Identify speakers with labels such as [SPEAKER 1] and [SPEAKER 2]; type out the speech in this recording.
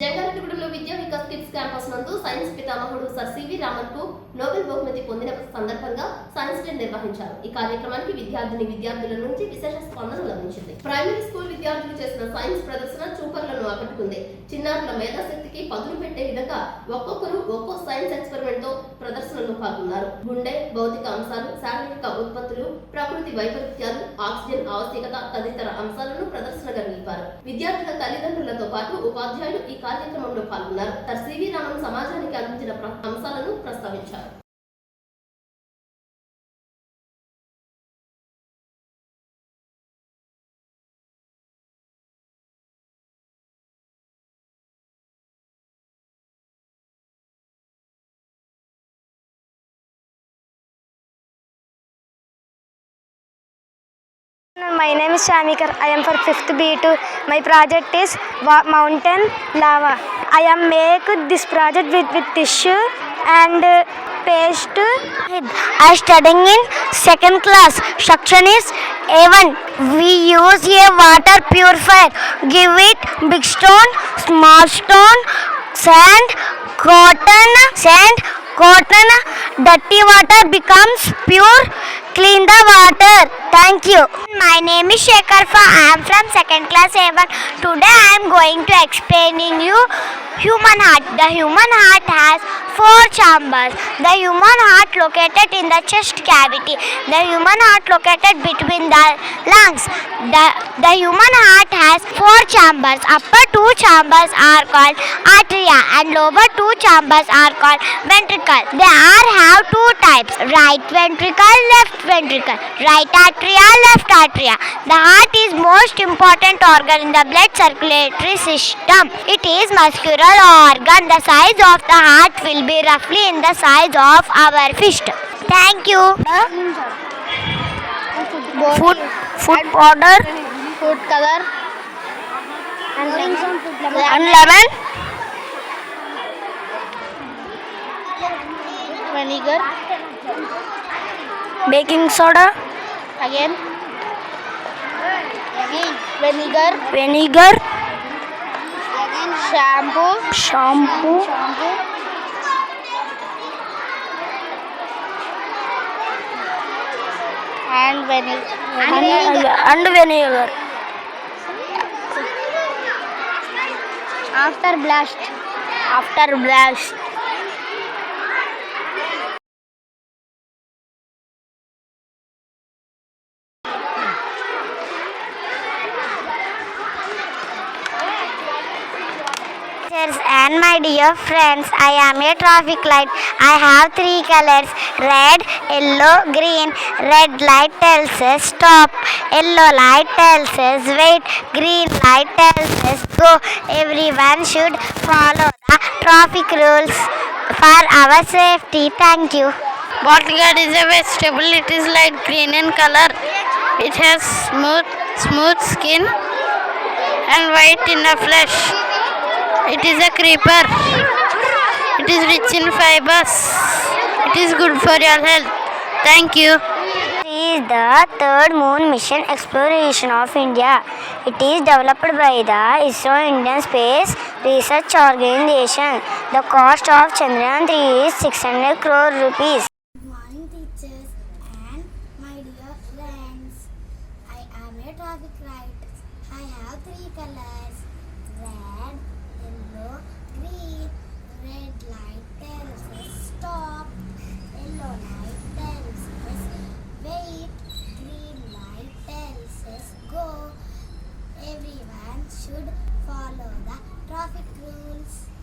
[SPEAKER 1] ജംഗലത്തിൽ physics campus నందు science పితామహుడు sir CV రామన్కు నోబెల్ బహుమతి పొందిన సందర్భంగా సైన్స్ డే నిర్వహించారు. ఈ కార్యక్రమానికి విద్యార్థిని విద్యార్థుల నుంచి విశేష స్పందన లభించింది. ప్రైమరీ స్కూల్ విద్యార్థులు చేసిన సైన్స్ ప్రదర్శన చూపర్లను ఆకట్టుకుంది. చిన్నారుల మేధాశక్తికి పదులు పెట్టే విధంగా ఒక్కొక్కరు ఒక్కో సైన్స్ ఎక్స్పెరిమెంట్తో ప్రదర్శనలో పాల్గొన్నారు. గుండె భౌతిక అంశాలు శారీరక ఉత్పత్తులు ప్రకృతి వైపరీత్యాలు ఆక్సిజన్ ఆవశ్యకత తదితర అంశాలను ప్రదర్శనగా నిలిపారు. విద్యార్థుల తల్లిదండ్రులతో పాటు ఉపాధ్యాయులు ఈ కార్యక్రమంలో పాల్గొన్నారు. తర్సీ సివి రామన్ సమాజానికి
[SPEAKER 2] My name is Shamikar. I am for fifth B2. My project is mountain lava. I am make this project with, with tissue and uh, paste.
[SPEAKER 3] I am studying in second class. Section is A1. We use a water purifier. Give it big stone, small stone, sand, cotton, sand, cotton. Dirty water becomes pure. Clean the water. Thank you. My name is Shekarfa. I am from second class A1. Today I am going to explaining you human heart. The human heart has four chambers. The human heart located in the chest cavity. The human heart located between the lungs. The, the human heart has four chambers. Upper two chambers are called atria and lower two chambers are called ventricle. They are have two types, right ventricle, left ventricle, right atria, left atria. The heart is most important organ in the blood circulatory system. It is muscular organ. The size of the heart will be roughly in the size of our fist. Thank you.
[SPEAKER 4] Food, food
[SPEAKER 5] powder,
[SPEAKER 4] food color,
[SPEAKER 6] and lemon. And
[SPEAKER 5] lemon.
[SPEAKER 4] vinegar Baking soda, again vinegar vinegar shampoo
[SPEAKER 5] shampoo
[SPEAKER 4] and and
[SPEAKER 5] vinegar
[SPEAKER 6] after blast
[SPEAKER 4] after blast
[SPEAKER 3] And my dear friends, I am a traffic light. I have three colors red, yellow, green. Red light tells us stop, yellow light tells us wait, green light tells us go. Everyone should follow the traffic rules for our safety. Thank you.
[SPEAKER 7] Bodyguard is a vegetable. It is light green in color. It has smooth, smooth skin and white in the flesh. It is a creeper. It is rich in fibers. It is good for your health. Thank you.
[SPEAKER 3] This is the third moon mission exploration of India. It is developed by the ISRO Indian Space Research Organization. The cost of Chandrayaan 3 is 600 crore rupees. Good
[SPEAKER 8] morning teachers and my dear friends. I am a traffic light. I have three colors. Red, Yellow, green, red light pencil, stop. Yellow light pencil, wait. Green light pencil, go. Everyone should follow the traffic rules.